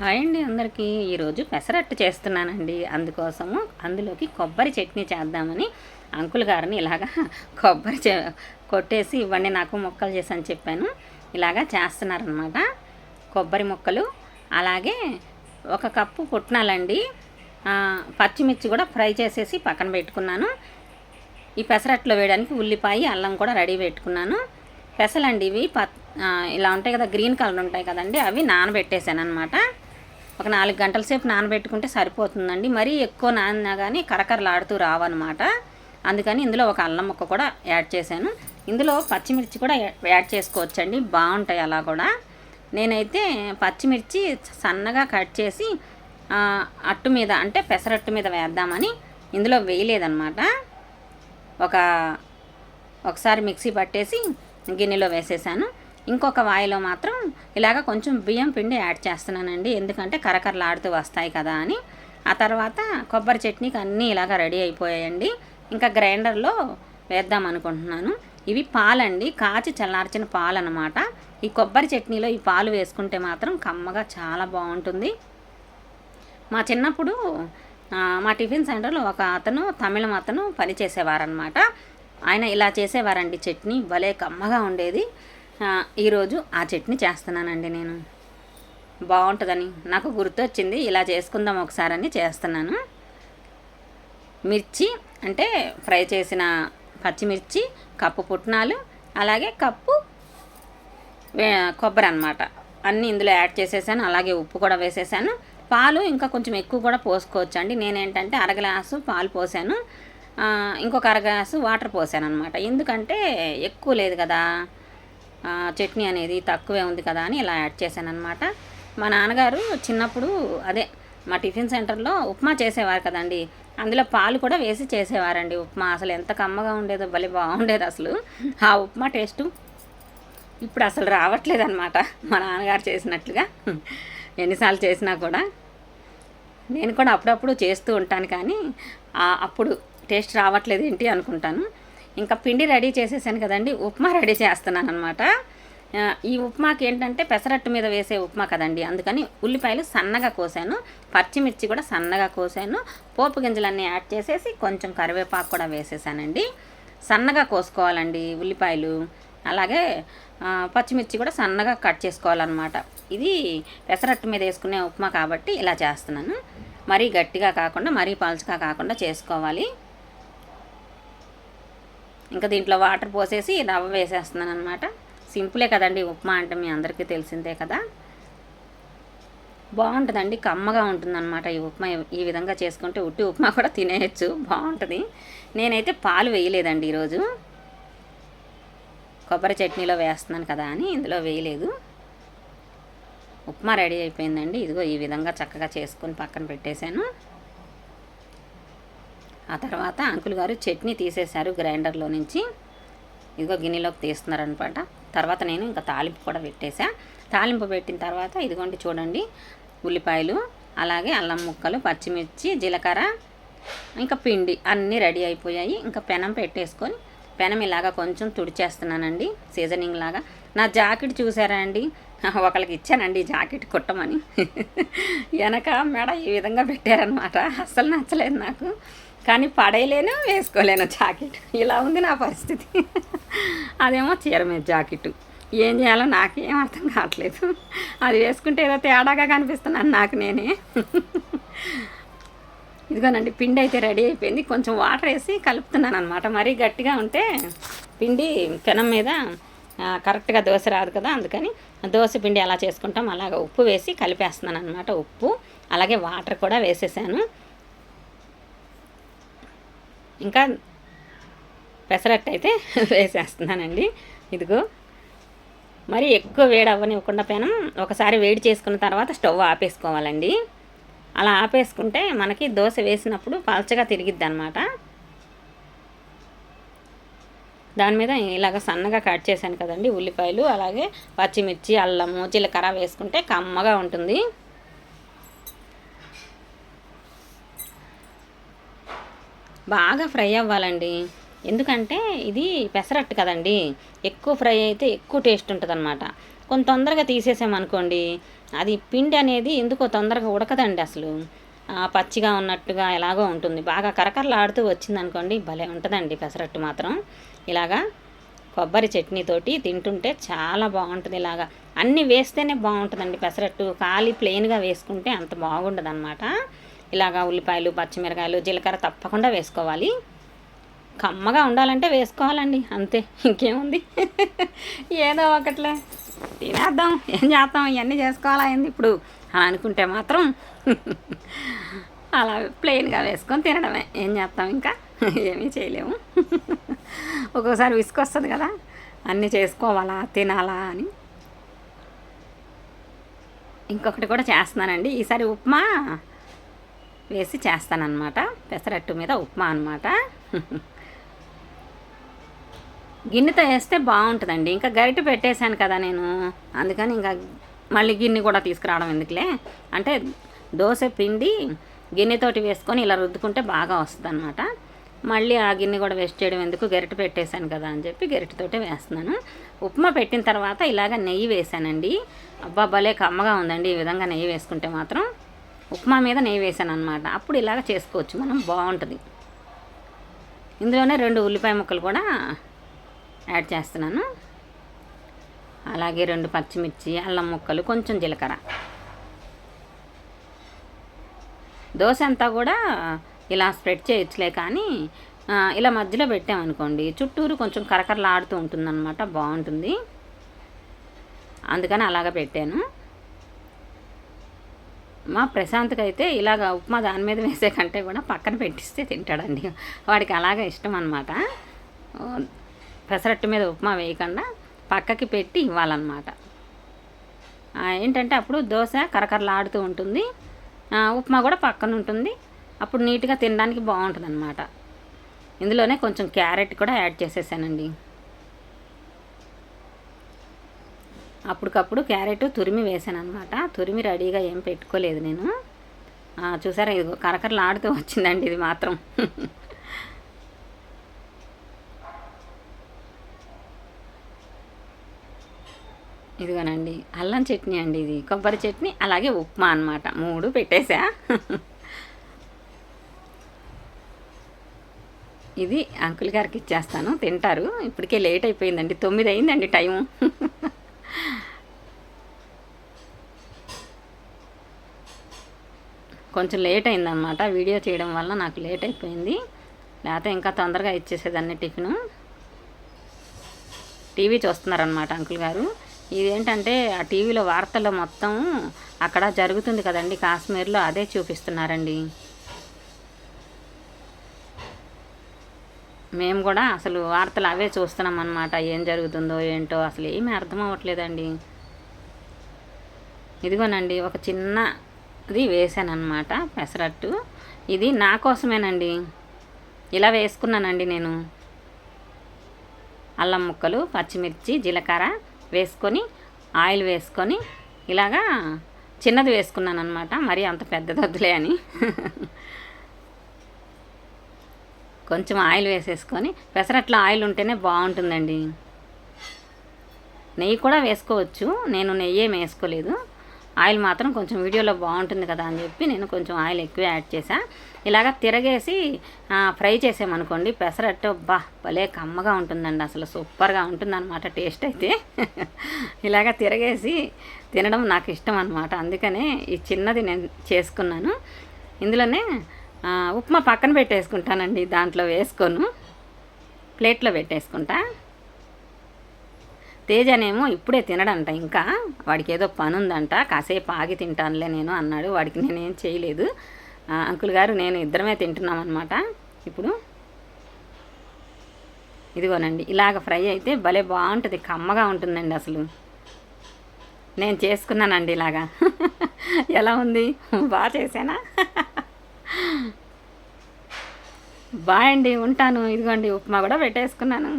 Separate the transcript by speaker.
Speaker 1: Hi అండి అందరికీ. ఈరోజు పెసరట్టు చేస్తున్నానండి. అందుకోసము అందులోకి కొబ్బరి చట్నీ చేద్దామని అంకుల్ గారిని ఇలాగా కొబ్బరి చే కొట్టేసి ఇవ్వండి నాకు ముక్కలు చేసి అని చెప్పాను. ఇలాగా చేస్తున్నారనమాట కొబ్బరి ముక్కలు అలాగే ఒక కప్పు పుట్నాలండి. పచ్చిమిర్చి కూడా ఫ్రై చేసేసి పక్కన పెట్టుకున్నాను. ఈ పెసరట్లో వేయడానికి ఉల్లిపాయ అల్లం కూడా రెడీ పెట్టుకున్నాను. పెసలండి ఇవి ప ఇలా ఉంటాయి కదా గ్రీన్ కలర్ ఉంటాయి కదండి అవి నానబెట్టేశాను అనమాట ఒక నాలుగు గంటల సేపు నానబెట్టుకుంటే సరిపోతుందండి. మరీ ఎక్కువ నానినా కానీ కరకరలాడుతూ రావన్నమాట. అందుకని ఇందులో ఒక అల్లం ముక్క కూడా యాడ్ చేశాను. ఇందులో పచ్చిమిర్చి కూడా యాడ్ చేసుకోవచ్చండి. బాగుంటాయి అలా కూడా. నేనైతే పచ్చిమిర్చి సన్నగా కట్ చేసి అట్టు మీద అంటే పెసరట్టు మీద వేద్దామని ఇందులో వేయలేదన్నమాట. ఒక ఒకసారి మిక్సీ పట్టేసి గిన్నెలో వేసేసాను. ఇంకొక వాయిలో మాత్రం ఇలాగ కొంచెం బియ్యం పిండి యాడ్ చేస్తున్నానండి. ఎందుకంటే కరకరలాడుతూ వస్తాయి కదా అని. ఆ తర్వాత కొబ్బరి చట్నీకి అన్నీ ఇలాగ రెడీ అయిపోయాయండి. ఇంకా గ్రైండర్లో వేద్దాం అనుకుంటున్నాను. ఇవి పాలండి. కాచి చల్లార్చిన పాలు అనమాట ఈ కొబ్బరి చట్నీలో ఈ పాలు వేసుకుంటే మాత్రం కమ్మగా చాలా బాగుంటుంది. మా చిన్నప్పుడు మా టిఫిన్ సెంటర్లో ఒక అతను తమిళం అతను పని చేసేవారనమాట ఆయన ఇలా చేసేవారండి చట్నీ. భలే కమ్మగా ఉండేది. ఈరోజు ఆ చట్నీ చేస్తున్నానండి నేను. బాగుంటుందని నాకు గుర్తొచ్చింది. ఇలా చేసుకుందాం ఒకసారని చేస్తున్నాను. మిర్చి అంటే ఫ్రై చేసిన పచ్చిమిర్చి కప్పు పుట్నాలు అలాగే కప్పు కొబ్బరి అనమాట అన్నీ ఇందులో యాడ్ చేసేసాను. అలాగే ఉప్పు కూడా వేసేసాను. పాలు ఇంకా కొంచెం ఎక్కువ కూడా పోసుకోవచ్చు అండి నేనేంటంటే అర గ్లాసు పాలు పోసాను. ఇంకొక అర గ్లాసు వాటర్ పోసాను అనమాట ఎందుకంటే ఎక్కువ లేదు కదా. చట్నీ అనేది తక్కువే ఉంది కదా అని ఇలా యాడ్ చేశాను అనమాట మా నాన్నగారు చిన్నప్పుడు అదే మా టిఫిన్ సెంటర్లో ఉప్మా చేసేవారు కదండి. అందులో పాలు కూడా వేసి చేసేవారండి ఉప్మా. అసలు ఎంత కమ్మగా ఉండేదో భలే బాగుండేది అసలు. ఆ ఉప్మా టేస్టు ఇప్పుడు అసలు రావట్లేదు అనమాట మా నాన్నగారు చేసినట్లుగా. ఎన్నిసార్లు చేసినా కూడా. నేను కూడా అప్పుడప్పుడు చేస్తూ ఉంటాను కానీ అప్పుడు టేస్ట్ రావట్లేదు ఏంటి అనుకుంటాను. ఇంకా పిండి రెడీ చేసేసాను కదండి ఉప్మా రెడీ చేస్తున్నాను అనమాట ఈ ఉప్మాకి ఏంటంటే పెసరట్టు మీద వేసే ఉప్మా కదండి అందుకని ఉల్లిపాయలు సన్నగా కోసాను పచ్చిమిర్చి కూడా సన్నగా కోసాను పోపు గింజలన్నీ యాడ్ చేసేసి కొంచెం కరివేపాకు కూడా వేసేసానండి. సన్నగా కోసుకోవాలండి ఉల్లిపాయలు అలాగే పచ్చిమిర్చి కూడా సన్నగా కట్ చేసుకోవాలన్నమాట. ఇది పెసరట్టు మీద వేసుకునే ఉప్మా కాబట్టి ఇలా చేస్తున్నాను. మరీ గట్టిగా కాకుండా మరీ పలుచగా కాకుండా చేసుకోవాలి. ఇంకా దీంట్లో వాటర్ పోసేసి రవ్వ వేసేస్తున్నాను అనమాట సింపులే కదండి ఉప్మా అంటే మీ అందరికీ తెలిసిందే కదా. బాగుంటుందండి కమ్మగా ఉంటుందన్నమాట ఈ ఉప్మా. ఈ విధంగా చేసుకుంటే ఉట్టి ఉప్మా కూడా తినేయచ్చు బాగుంటుంది. నేనైతే పాలు వేయలేదండి ఈరోజు. కొబ్బరి చట్నీలో వేస్తున్నాను కదా అని ఇందులో వేయలేదు. ఉప్మా రెడీ అయిపోయిందండి ఇదిగో ఈ విధంగా చక్కగా చేసుకొని పక్కన పెట్టేశాను. ఆ తర్వాత అంకుల్ గారు చట్నీ తీసేశారు గ్రైండర్లో నుంచి. ఇదిగో గిన్నెలోకి తీస్తున్నారనమాట తర్వాత నేను ఇంకా తాలింపు కూడా పెట్టేశా. తాలింపు పెట్టిన తర్వాత ఇదిగోండి చూడండి ఉల్లిపాయలు అలాగే అల్లం ముక్కలు పచ్చిమిర్చి జీలకర్ర ఇంకా పిండి అన్నీ రెడీ అయిపోయాయి. ఇంకా పెనం పెట్టేసుకొని పెనం ఇలాగా కొంచెం తుడిచేస్తున్నానండి సీజనింగ్ లాగా. నా జాకెట్ చూసారా అండి? ఒకళ్ళకి ఇచ్చానండి జాకెట్ కుట్టమని. వెనక మెడ ఈ విధంగా పెట్టారనమాట అస్సలు నచ్చలేదు నాకు. కానీ పడేయలేను వేసుకోలేను జాకెట్. ఇలా ఉంది నా పరిస్థితి. అదేమో చీర మీద జాకెట్ ఏం చేయాలో నాకేం అర్థం కావట్లేదు. అది వేసుకుంటే ఏదో తేడాగా కనిపిస్తున్నాను నాకు నేనే. ఇదిగోనండి పిండి అయితే రెడీ అయిపోయింది. కొంచెం వాటర్ వేసి కలుపుతున్నాను అనమాట మరీ గట్టిగా ఉంటే పిండి పెనం మీద కరెక్ట్గా దోశ రాదు కదా అందుకని దోశ పిండి ఎలా చేసుకుంటాం. అలాగ ఉప్పు వేసి కలిపేస్తున్నాను అనమాట ఉప్పు. అలాగే వాటర్ కూడా వేసేసాను. ఇంకా పెసరట్టు అయితే వేసేస్తున్నానండి. ఇదిగో. మరి ఎక్కువ వేడి అవ్వనివ్వకుండా పెనం ఒకసారి వేడి చేసుకున్న తర్వాత స్టవ్ ఆపేసుకోవాలండి. అలా ఆపేసుకుంటే మనకి దోశ వేసినప్పుడు పలచగా తిరిగిద్ది అనమాట దాని మీద ఇలాగ సన్నగా కట్ చేశాను కదండి ఉల్లిపాయలు అలాగే పచ్చిమిర్చి అల్లము జీలకర్ర వేసుకుంటే కమ్మగా ఉంటుంది. బాగా ఫ్రై అవ్వాలండి. ఎందుకంటే ఇది పెసరట్టు కదండి. ఎక్కువ ఫ్రై అయితే ఎక్కువ టేస్ట్ ఉంటుంది అనమాట కొంత తొందరగా తీసేసామనుకోండి అది పిండి అనేది ఎందుకో తొందరగా ఉడకదండి అసలు. పచ్చిగా ఉన్నట్టుగా ఎలాగో ఉంటుంది. బాగా కరకరలాడుతూ వచ్చింది అనుకోండి భలే ఉంటుందండి పెసరట్టు మాత్రం. ఇలాగా కొబ్బరి చట్నీతోటి తింటుంటే చాలా బాగుంటుంది ఇలాగా. అన్నీ వేస్తేనే బాగుంటుందండి పెసరట్టు. ఖాళీ ప్లెయిన్గా వేసుకుంటే అంత బాగుండదు అనమాట ఇలాగా ఉల్లిపాయలు పచ్చిమిరకాయలు జీలకర్ర తప్పకుండా వేసుకోవాలి. కమ్మగా ఉండాలంటే వేసుకోవాలండి అంతే. ఇంకేముంది? ఏదో ఒకట్లే. తినేద్దాం ఏం చేస్తాం? ఇవన్నీ చేసుకోవాలా అయింది ఇప్పుడు? అలా అనుకుంటే మాత్రం అలా ప్లెయిన్గా వేసుకొని తినడమే. ఏం చేస్తాం ఇంకా? ఏమీ చేయలేము. ఒక్కొక్కసారి విసుకొస్తుంది కదా అన్నీ చేసుకోవాలా తినాలా అని. ఇంకొకటి కూడా చేస్తున్నానండి. ఈసారి ఉప్మా వేసి చేస్తానన్నమాట. పెసరట్టు మీద ఉప్మా అనమాట గిన్నెతో వేస్తే బాగుంటుందండి. ఇంకా గరిటె పెట్టేశాను కదా నేను. అందుకని ఇంకా మళ్ళీ గిన్నె కూడా తీసుకురావడం ఎందుకులే? అంటే దోశ పిండి గిన్నెతోటి వేసుకొని ఇలా రుద్దుకుంటే బాగా వస్తుంది అనమాట మళ్ళీ ఆ గిన్నె కూడా వేస్ట్ చేయడం ఎందుకు? గరిటె పెట్టేశాను కదా అని చెప్పి గరిటెతోటే వేస్తున్నాను. ఉప్మా పెట్టిన తర్వాత ఇలాగ నెయ్యి వేసానండి అబ్బా భలే కమ్మగా ఉందండి ఈ విధంగా నెయ్యి వేసుకుంటే మాత్రం. ఉప్మా మీద నెయ్యి వేసాను అనమాట అప్పుడు ఇలాగ చేసుకోవచ్చు. మనం బాగుంటుంది. ఇందులోనే రెండు ఉల్లిపాయ ముక్కలు కూడా యాడ్ చేస్తున్నాను. అలాగే రెండు పచ్చిమిర్చి అల్లం ముక్కలు కొంచెం జీలకర్ర. దోశ అంతా కూడా ఇలా స్ప్రెడ్ చేయొచ్చులే కానీ ఇలా మధ్యలో పెట్టామనుకోండి చుట్టూరు కొంచెం కరకరలాడుతూ ఉంటుందన్నమాట. బాగుంటుంది. అందుకని అలాగ పెట్టాను. మా ప్రశాంత్కి అయితే ఇలాగ ఉప్మా దాని మీద వేసే కంటే కూడా పక్కన పెట్టిస్తే తింటాడండి. వాడికి అలాగే ఇష్టం అనమాట పెసరట్టు మీద ఉప్మా వేయకుండా పక్కకి పెట్టి ఇవ్వాలన్నమాట. ఏంటంటే అప్పుడు దోశ కరకరలాడుతూ ఉంటుంది. ఉప్మా కూడా పక్కన ఉంటుంది. అప్పుడు నీట్గా తినడానికి బాగుంటుంది అనమాట ఇందులోనే కొంచెం క్యారెట్ కూడా యాడ్ చేసేసానండి. అప్పటికప్పుడు క్యారెట్ తురిమి వేసాను అనమాట తురిమి రెడీగా ఏం పెట్టుకోలేదు నేను. చూసారా ఇది కరకరలాడుతూ వచ్చిందండి ఇది మాత్రం. ఇదిగోనండి అల్లం చట్నీ అండి ఇది. కొబ్బరి చట్నీ అలాగే ఉప్మా అనమాట మూడు పెట్టేశా. ఇది అంకుల్ గారికి ఇచ్చేస్తాను. తింటారు. ఇప్పటికే లేట్ అయిపోయిందండి. తొమ్మిది అయిందండి టైము. కొంచెం లేట్ అయిందనమాట వీడియో చేయడం వల్ల నాకు లేట్ అయిపోయింది. లేకపోతే ఇంకా తొందరగా ఇచ్చేసేదాన్ని టిఫిను. టీవీ చూస్తున్నారనమాట అంకుల్ గారు. ఇదేంటంటే ఆ టీవీలో వార్తల్లో మొత్తం అక్కడ జరుగుతుంది కదండి కాశ్మీర్లో అదే చూపిస్తున్నారండి. మేము కూడా అసలు వార్తలు అవే చూస్తున్నాం అనమాట ఏం జరుగుతుందో ఏంటో అసలు ఏమీ అర్థం అవ్వట్లేదండి. ఇదిగోనండి ఒక చిన్నది వేసాను వేసానమాట పెసరట్టు. ఇది నా కోసమేనండి. ఇలా వేసుకున్నానండి నేను. అల్లం ముక్కలు పచ్చిమిర్చి జీలకర్ర వేసుకొని ఆయిల్ వేసుకొని ఇలాగా చిన్నది వేసుకున్నాను అనమాట మరి అంత పెద్దది వద్దులే అని. కొంచెం ఆయిల్ వేసేసుకొని పెసరట్లో ఆయిల్ ఉంటేనే బాగుంటుందండి. నెయ్యి కూడా వేసుకోవచ్చు నేను నెయ్యి ఏమి వేసుకోలేదు. ఆయిల్ మాత్రం కొంచెం వీడియోలో బాగుంటుంది కదా అని చెప్పి నేను కొంచెం ఆయిల్ ఎక్కువ యాడ్ చేశా. ఇలాగ తిరగేసి ఫ్రై చేసామనుకోండి పెసరట్టు బా భలే కమ్మగా ఉంటుందండి. అసలు సూపర్గా ఉంటుందన్నమాట టేస్ట్ అయితే. ఇలాగ తిరగేసి తినడం నాకు ఇష్టం అనమాట అందుకనే ఈ చిన్నది నేను చేసుకున్నాను. ఇందులోనే ఉప్మా పక్కన పెట్టేసుకుంటానండి దాంట్లో వేసుకోను. ప్లేట్లో పెట్టేసుకుంటా. తేజనేమో ఇప్పుడే తినడంట ఇంకా. వాడికి ఏదో పని ఉందంట కాసేపు ఆగి తింటానులే నేను అన్నాడు. వాడికి నేనేం చేయలేదు. అంకుల్ గారు నేను ఇద్దరమే తింటున్నాం అనమాట ఇప్పుడు ఇదిగోనండి ఇలాగ ఫ్రై అయితే భలే బాగుంటుంది కమ్మగా ఉంటుందండి అసలు. నేను చేసుకున్నానండి ఇలాగా. ఎలా ఉంది? బాగా చేశానా? బాయ్ అండి ఉంటాను. ఇదిగోండి ఉప్మా కూడా పెట్టేసుకున్నాను.